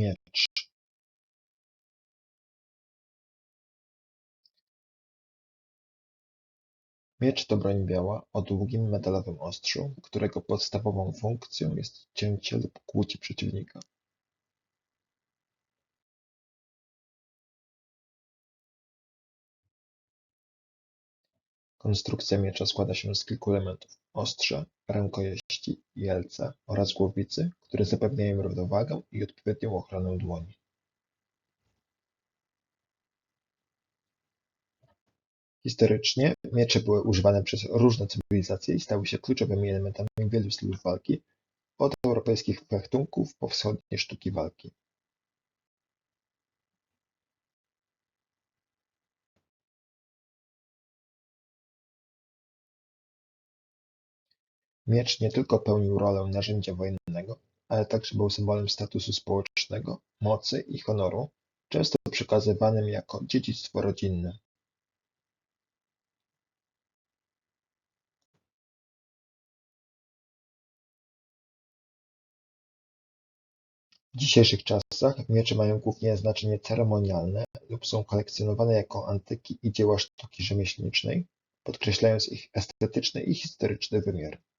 Miecz Miecz to broń biała o długim metalowym ostrzu, którego podstawową funkcją jest cięcie lub kłucie przeciwnika. Konstrukcja miecza składa się z kilku elementów: ostrza, rękojeści, jelca oraz głowicy, które zapewniają równowagę i odpowiednią ochronę dłoni. Historycznie miecze były używane przez różne cywilizacje i stały się kluczowymi elementami wielu stylów walki, od europejskich fechtunków po wschodnie sztuki walki. Miecz nie tylko pełnił rolę narzędzia wojennego, ale także był symbolem statusu społecznego, mocy i honoru, często przekazywanym jako dziedzictwo rodzinne. W dzisiejszych czasach miecze mają głównie znaczenie ceremonialne lub są kolekcjonowane jako antyki i dzieła sztuki rzemieślniczej, podkreślając ich estetyczny i historyczny wymiar.